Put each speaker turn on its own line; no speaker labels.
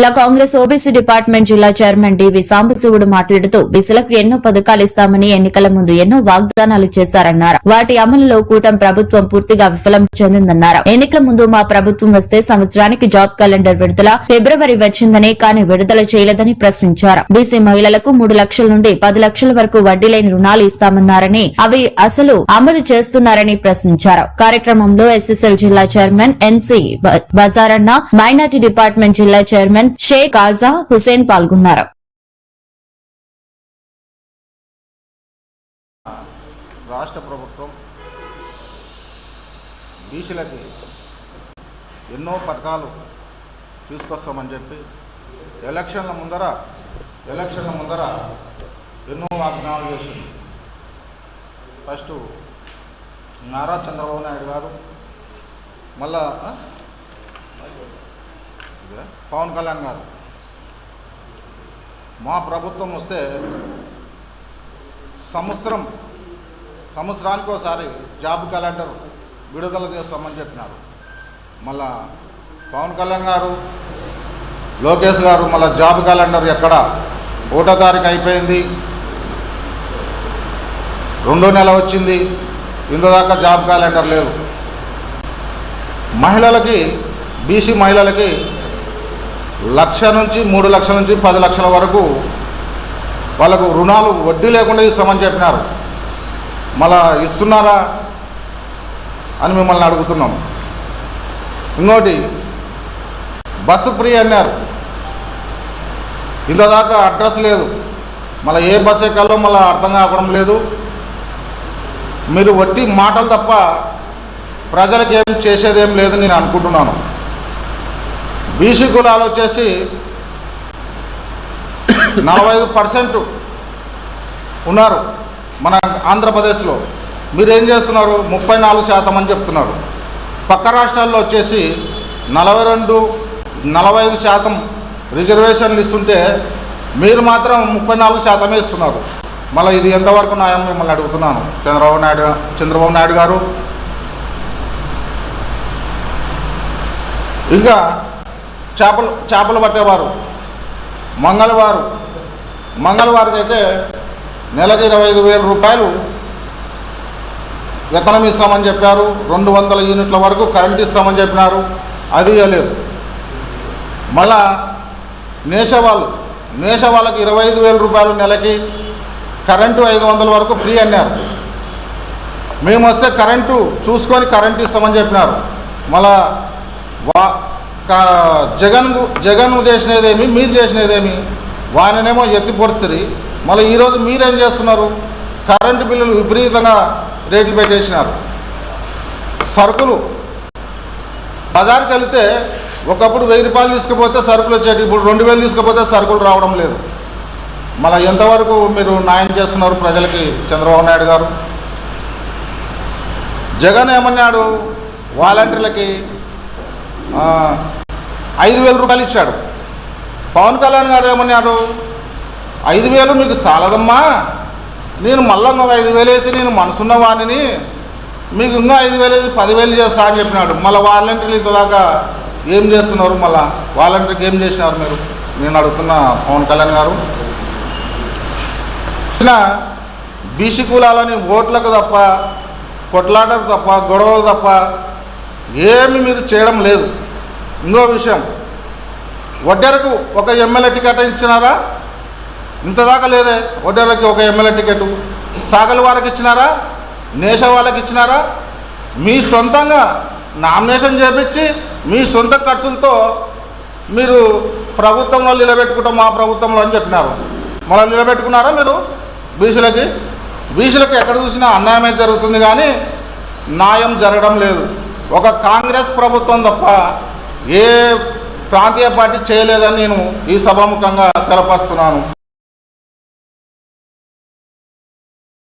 ఇలా Congress OBC department జిల్లా chairman DV Sambasivudu మాట్లాడుతూ బీసీలకు ఎన్నో పథకాలు ఇస్తామని ఎన్నికల ముందు ఎన్నో వాగ్దానాలు చేశారన్నారు. వాటి అమలులో కూటమి ప్రభుత్వం పూర్తిగా విఫలం చెందిందన్నారు. ఎన్నికల ముందు మా ప్రభుత్వం వస్తే సంవత్సరానికి జాబ్ క్యాలెండర్ విడుదల ఫిబ్రవరి వచ్చిందని కానీ విడుదల చేయలేదని ప్రశ్నించారు. బీసీ మహిళలకు మూడు లక్షల నుండి పది లక్షల వరకు వడ్డీ లేని రుణాలు ఇస్తామన్నారని అవి అసలు అమలు చేస్తున్నారని ప్రశ్నించారు. కార్యక్రమంలో ఎస్ఎస్ఎల్ జిల్లా chairman NC Bazaranna minority department జిల్లా చైర్మన్ షేక్ ఆజా హుసేన్ పాల్గొన్నారు.
రాష్ట్ర ప్రభుత్వం బీసీలకి ఎన్నో పథకాలు తీసుకొస్తామని చెప్పి ఎలక్షన్ల ముందర ఎలక్షన్ల ముందర ఎన్నో వాగ్దానాలు చేసింది. ఫస్ట్ నారా చంద్రబాబు నాయుడు గారు మళ్ళా పవన్ కళ్యాణ్ గారు. మా ప్రభుత్వం వస్తే సంవత్సరం సంవత్సరానికి ఒకసారి జాబ్ క్యాలెండర్ విడుదల చేస్తామని చెప్పినారు. మళ్ళా పవన్ కళ్యాణ్ గారు లోకేష్ గారు మళ్ళా జాబ్ క్యాలెండర్ ఎక్కడ? ఒకటో తారీఖు అయిపోయింది. రెండో నెల వచ్చింది. ఇంతదాకా జాబ్ క్యాలెండర్ లేదు. మహిళలకి బీసీ మహిళలకి లక్ష నుంచి మూడు లక్షల నుంచి పది లక్షల వరకు వాళ్ళకు రుణాలు వడ్డీ లేకుండా ఇస్తామని చెప్పినారు. మళ్ళా ఇస్తున్నారా అని మిమ్మల్ని అడుగుతున్నాం. ఇంకోటి బస్సు ఫ్రీ అన్నారు. ఇంతదాకా అడ్రస్ లేదు. మళ్ళీ ఏ బస్సు ఎక్కాలో మళ్ళీ అర్థం కావడం లేదు. మీరు వట్టి మాటలు తప్ప ప్రజలకు ఏం చేసేదేం లేదు నేను అనుకుంటున్నాను. బీసీ కులాలు వచ్చేసి నలభై ఐదు పర్సెంట్ ఉన్నారు మన ఆంధ్రప్రదేశ్లో. మీరేం చేస్తున్నారు? ముప్పై నాలుగు శాతం అని చెప్తున్నారు. పక్క రాష్ట్రాల్లో వచ్చేసి నలభై రెండు నలభై ఐదు శాతం రిజర్వేషన్లు ఇస్తుంటే మీరు మాత్రం ముప్పై నాలుగు శాతమే ఇస్తున్నారు. మళ్ళీ ఇది ఎంతవరకు న్యాయం మిమ్మల్ని అడుగుతున్నాను. చంద్రబాబు నాయుడు చంద్రబాబు నాయుడు గారు. ఇంకా చేపలు చేపలు పట్టేవారు. మంగళవారు మంగళవారికి అయితే నెలకు ఇరవై ఐదు వేల రూపాయలు వేతనం ఇస్తామని చెప్పారు. రెండు వందల యూనిట్ల వరకు కరెంట్ ఇస్తామని చెప్పినారు. అది ఇవ్వలేదు మళ్ళా నేష వాళ్ళు వాళ్ళకి ఇరవై ఐదు వేల రూపాయలు నెలకి కరెంటు ఐదు వందల వరకు ఫ్రీ అన్నారు. మేము వస్తే కరెంటు చూసుకొని కరెంటు ఇస్తామని చెప్పినారు. మళ్ళా వా జగన్ జగన్ చేసినదేమి మీరు చేసినదేమి? వాననేమో ఎత్తి పొడుస్తుంది. మళ్ళీ ఈరోజు మీరేం చేస్తున్నారు? కరెంటు బిల్లులు విపరీతంగా రేట్లు పెట్టేసినారు. సరుకులు. బజార్కి వెళితే ఒకప్పుడు వెయ్యి రూపాయలు తీసుకుపోతే సరుకులు వచ్చేటి ఇప్పుడు రెండు వేలు తీసుకుపోతే సరుకులు రావడం లేదు. మళ్ళీ ఎంతవరకు మీరు న్యాయం చేస్తున్నారు ప్రజలకి చంద్రబాబు నాయుడు గారు? జగన్ ఏమన్నాడు? వాలంటీర్లకి ఐదు వేల రూపాయలు ఇచ్చాడు. పవన్ కళ్యాణ్ గారు ఏమన్నాడు? ఐదు వేలు మీకు చాలదమ్మా. నేను మళ్ళీ ఇంకొక ఐదు వేలు వేసి నేను మనసున్న వాణిని మీకు ఇంకా ఐదు వేలు వేసి పదివేలు చేస్తా అని చెప్పినాడు. మళ్ళీ వాలంటీర్లు ఇంతదాకా ఏం చేస్తున్నారు మళ్ళా? వాలంటీర్కి ఏం చేసినారు మీరు? నేను అడుగుతున్న పవన్ కళ్యాణ్ గారు. బీసీ కులాలని ఓట్లకు తప్ప కొట్లాటకు తప్ప గొడవలు తప్ప ఏమి మీరు చేయడం లేదు. ఇంకో విషయం. వడ్డెరకు ఒక ఎమ్మెల్యే టికెట్ ఇచ్చినారా? ఇంతదాకా లేదే. వడ్డెరకి ఒక ఎమ్మెల్యే టికెట్. సాగల వాళ్ళకి ఇచ్చినారా? నేష వాళ్ళకి ఇచ్చినారా? మీ సొంతంగా నామినేషన్ చేపించి మీ సొంత ఖర్చులతో మీరు ప్రభుత్వంలో నిలబెట్టుకుంటాం మా ప్రభుత్వంలో అని చెప్పినారు. మనం నిలబెట్టుకున్నారా మీరు? బీసీలకి? బీసీలకు ఎక్కడ చూసినా అన్యాయమే జరుగుతుంది కానీ న్యాయం జరగడం లేదు. ఒక కాంగ్రెస్ ప్రభుత్వం తప్ప ఏ ప్రాంతీయ పార్టీ చేయలేదని నేను ఈ సభాముఖంగా తెలపస్తున్నాను.